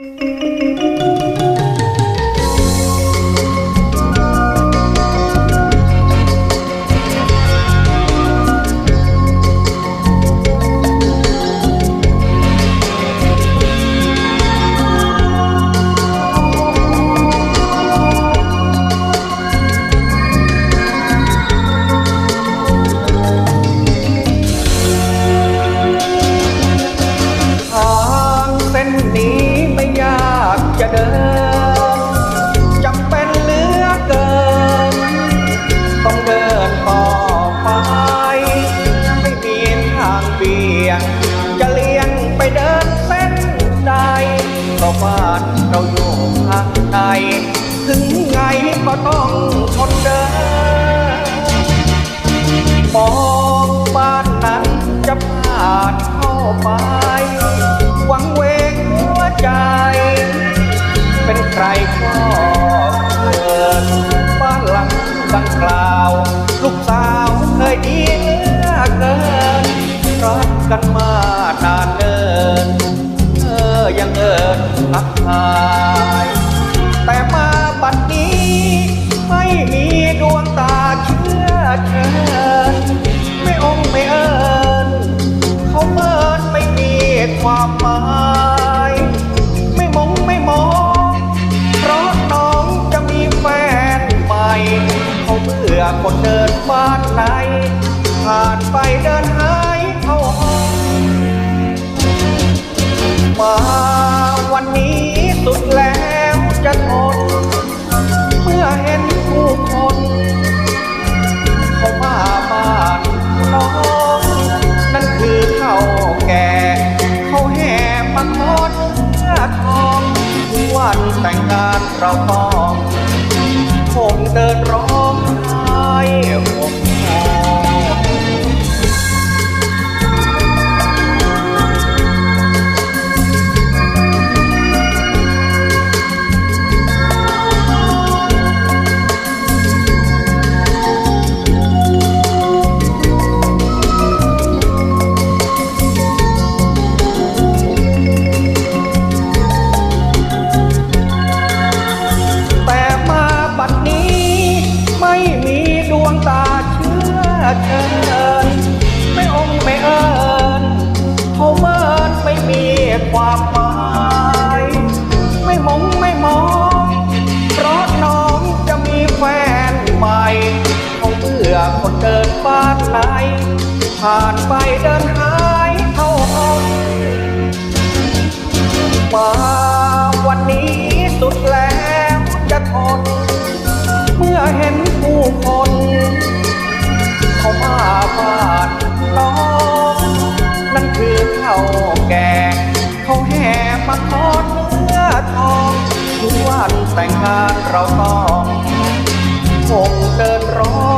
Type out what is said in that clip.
ท ลี่ยง จะเลี่ยงไปเดินเส้นใดเพราะบ้านเราอยู่ทางใดถึงไงก็ต้องทนเดินมองบ้านนั้นจะผ่านเข้าไปหวังเวงหัวใจ เป็นใครก็เกิดบ้านหลังดังกล่าว ลูกสาวเคยดีเลือเกิน รักกันมานานเนินเธอยังเอินทักทาย แต่มาบัดนี้ ไม่มีดวงตาเชื่อเชิญไม่องไม่เอิญเขาเมินไม่มีความหมายไม่มองไม่มองเพราะน้องจะมีแฟนใหม่เขาเบื่อคนเดินบ้านไหนผ่านไปเดินหาย เข้าห้องมาวันนี้สุดแล้วจะทนเมื่อเห็นผู้คนเขามาบ้านน้องนั่นคือเท่าแก่เขาแห่มาขอเนื้อทองวันแต่งงานเราต้องคงเดิน เชิญไม่องค์ไม่เอิญเขาเมินไม่มีความหมาย ไม่มองไม่มอง เพราะน้องจะมีแฟนใหม่เขาเบื่อคนเดินบ้านไหน ผ่านไปเดินหายเข้าห้องมาวันนี้สุดแล้วจะทนเมื่อเห็นผู้คน แก่เขาแห่มาขอเนื้อทองทุกวันแต่งงานเราต้องคงเดินร้อง